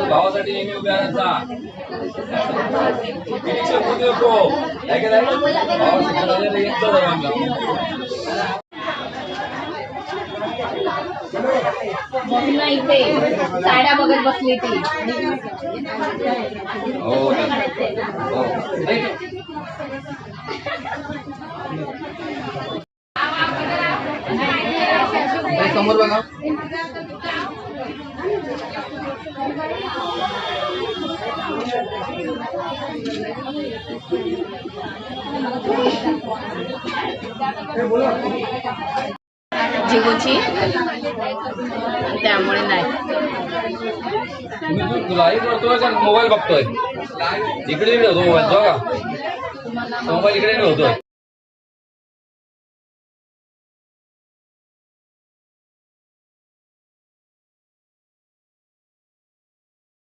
भावासाठी नेहमी उभ्या राहायचा निरीक्षण करू इथे साड्या बघत बसली ती. हो हो. समोर बघा. झिगूची त्यामुळे नाही. लाईव्ह करतोय का मोबाईल बघतोय. इकडे होतो मोबाईल मोबाईल इकडे होतोय.